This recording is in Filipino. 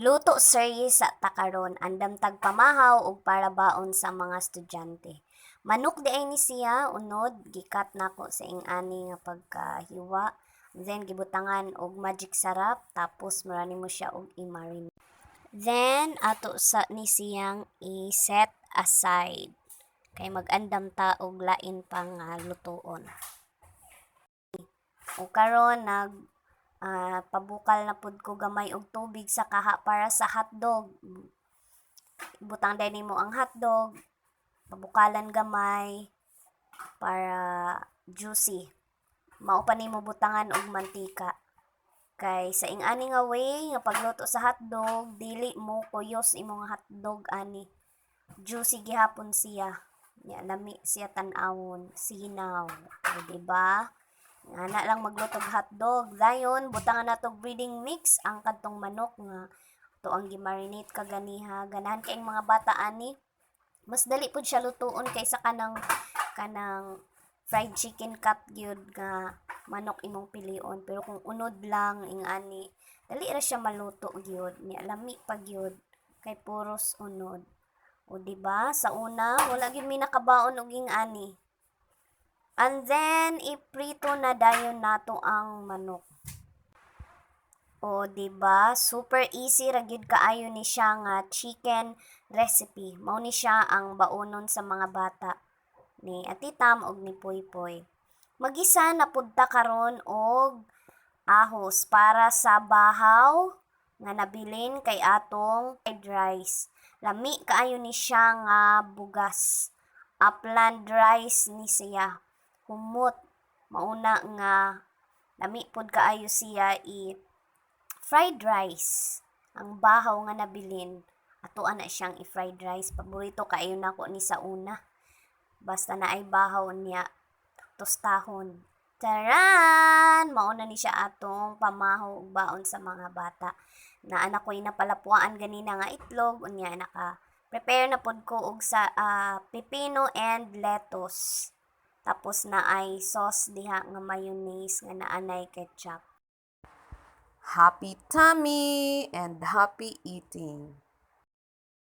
Luto series sa takaron andam tagpamahaw ug para baon sa mga estudyante. Manok di ay ni siya unod gikat nako sa ing-ani nga pagkahiwa. Then gibutangan og magic sarap tapos marani mo siya og i-marinate. Then ato sa ni siyang i-set aside kay mag-andam ta og lain pang ah, lutoon. O karon nag ah, pabukal na pud ko gamay og tubig sa kaha para sa hotdog. Butang din nimo ang hotdog, pabukalan gamay para juicy. Mao pa nimo butangan og mantika. Kay sa ing-ani nga way nga pagluto sa hotdog, dili mo kuyos imong hotdog ani. Juicy gihapon siya. Nya lami siya tan-awon, sinaw. O, diba? Nga na lang magluto og hotdog. Dayon, butangan na tog breeding mix ang kadtong manok nga to ang gimarinate kaganiha. Ganahan kay mga bata ani. Mas dali pud siya lutuon kaysa kanang kanang fried chicken cut gyud nga manok imong pilion. Pero kung unod lang ing ani, dali ra siya maluto gyud. Ni lami pa gyud kay puros unod. O di ba? Sa una, wala gyud mi nakabaon og ing ani. And then, iprito na dayon nato ang manok. O, ba? Super easy ra gyud kaayo ni siya nga chicken recipe. Mao ni siya ang baonon sa mga bata ni Atitam og ni Poypoy. Magisa na pudta karon og ahos para sa bahaw nga nabilin kay atong fried rice. Lami kaayo ni siya nga bugas. Upland rice ni siya. Humot. Mauna nga lami pud kaayo siya i fried rice. Ang bahaw nga nabilin. Ato ana siyang i-fried rice. Paborito kaayo nako ni sa una. Basta na ay bahaw niya tostahon. Taran! Mauna ni siya atong pamahaw ug baon sa mga bata. Na anak ko'y napalapuan ganina nga itlog. Unya naka prepare na pod ko og sa ah, pipino and lettuce. Tapos na ay sauce diha nga mayonnaise nga naanay ketchup. Happy tummy and happy eating.